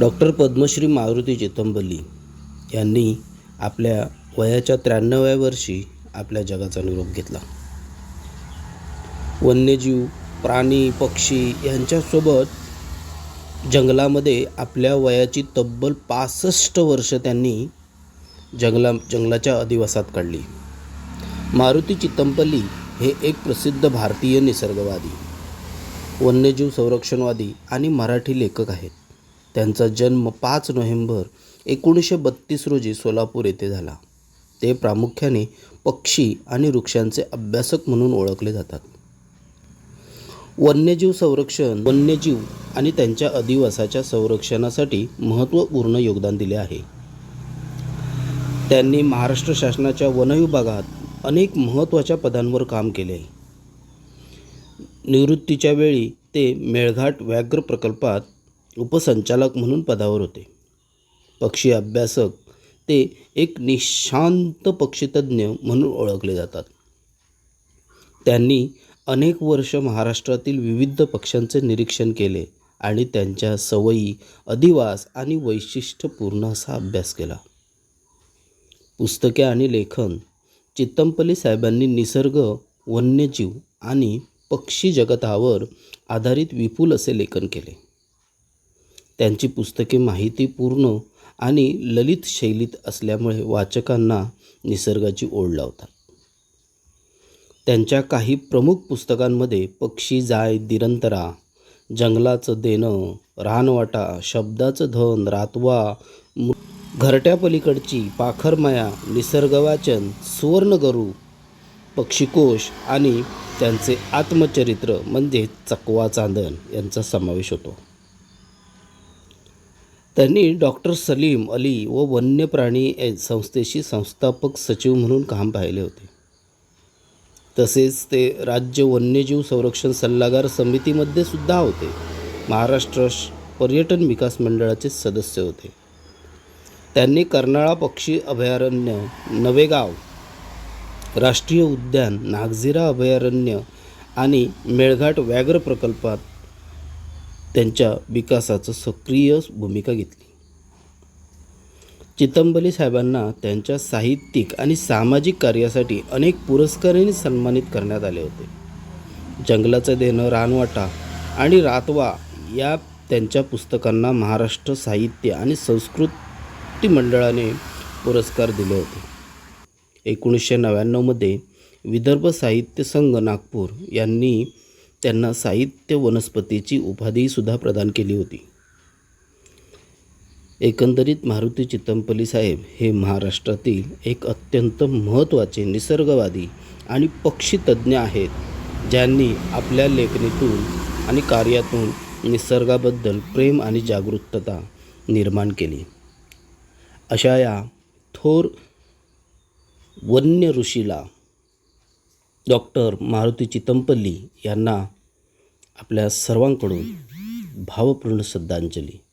Doctor Padmashri Maruti चितंबल्ली यांनी आपल्या वयाच्या त्र्याण्णव्या वर्षी आपल्या जगाचा निरोप घेतला. वन्यजीव प्राणी पक्षी यांच्यासोबत जंगलामध्ये आपल्या वयाची तब्बल पासष्ट वर्ष त्यांनी जंगला जंगलाच्या अधिवासात काढली. मारुती चितंपल्ली हे एक प्रसिद्ध भारतीय निसर्गवादी वन्यजीव संरक्षणवादी आणि मराठी लेखक आहेत. त्यांचा जन्म पाच नोव्हेंबर एकोणीसशे बत्तीस रोजी सोलापूर येथे झाला. ते प्रामुख्याने पक्षी आणि वृक्षांचे अभ्यासक म्हणून ओळखले जातात. वन्यजीव संरक्षण वन्यजीव आणि त्यांच्या अधिवासाच्या संरक्षणासाठी महत्त्वपूर्ण योगदान दिले आहे. त्यांनी महाराष्ट्र शासनाच्या वनविभागात अनेक महत्त्वाच्या पदांवर काम केले. निवृत्तीच्या वेळी ते मेळघाट व्याघ्र प्रकल्पात उपसंचालक म्हणून पदावर होते. पक्षी अभ्यासक ते एक निशांत पक्षीतज्ञ म्हणून ओळखले जातात. त्यांनी अनेक वर्ष महाराष्ट्रातील विविध पक्ष्यांचे निरीक्षण केले आणि त्यांच्या सवयी अधिवास आणि वैशिष्ट्यपूर्ण असा अभ्यास केला. पुस्तके आणि लेखन चित्तमपल्ली साहेबांनी निसर्ग वन्यजीव आणि पक्षी जगतावर आधारित विपुल असे लेखन केले. त्यांची पुस्तके माहितीपूर्ण आणि ललित शैलीत असल्यामुळे वाचकांना निसर्गाची ओढ लावतात. त्यांच्या काही प्रमुख पुस्तकांमध्ये पक्षी जाय दिरंतरा जंगलाचं देणं रानवाटा शब्दाचं धन रातवा घरट्यापलीकडची पाखरमाया निसर्गवाचन सुवर्णगरू पक्षीकोश आणि त्यांचे आत्मचरित्र म्हणजे चकवा चांदण यांचा समावेश होतो. त्यांनी डॉक्टर सलीम अली व वन्य प्राणी संस्थेशी संस्थापक सचिव म्हणून काम पाहिले होते. तसेच ते राज्य वन्यजीव संरक्षण सल्लागार समितीमध्ये सुद्धा होते. महाराष्ट्र पर्यटन विकास मंडळाचे सदस्य होते. त्यांनी कर्नाळा पक्षी अभयारण्य नवेगाव राष्ट्रीय उद्यान नागझिरा अभयारण्य आणि मेळघाट व्याघ्र प्रकल्पात त्यांच्या विकासाचं सक्रिय भूमिका घेतली. चितंबली साहेबांना त्यांच्या साहित्यिक आणि सामाजिक कार्यासाठी अनेक पुरस्कारांनी सन्मानित करण्यात आले होते. जंगलाचं देणं रानवाटा आणि रातवा या त्यांच्या पुस्तकांना महाराष्ट्र साहित्य आणि संस्कृती मंडळाने पुरस्कार दिले होते. एकोणीसशे नव्याण्णवमध्ये विदर्भ साहित्य संघ नागपूर यांनी त्यांना साहित्य वनस्पतीची उपाधीसुद्धा प्रदान केली होती. एकंदरीत मारुती चित्तमपल्ली साहेब हे महाराष्ट्रातील एक अत्यंत महत्त्वाचे निसर्गवादी आणि पक्षीतज्ज्ञ आहेत ज्यांनी आपल्या लेखणीतून आणि कार्यातून निसर्गाबद्दल प्रेम आणि जागरूकता निर्माण केली. अशा या थोर वन्य ऋषीला डॉक्टर मारुती चितमपल्ली यांना आपल्या सर्वांकडून भावपूर्ण श्रद्धांजली.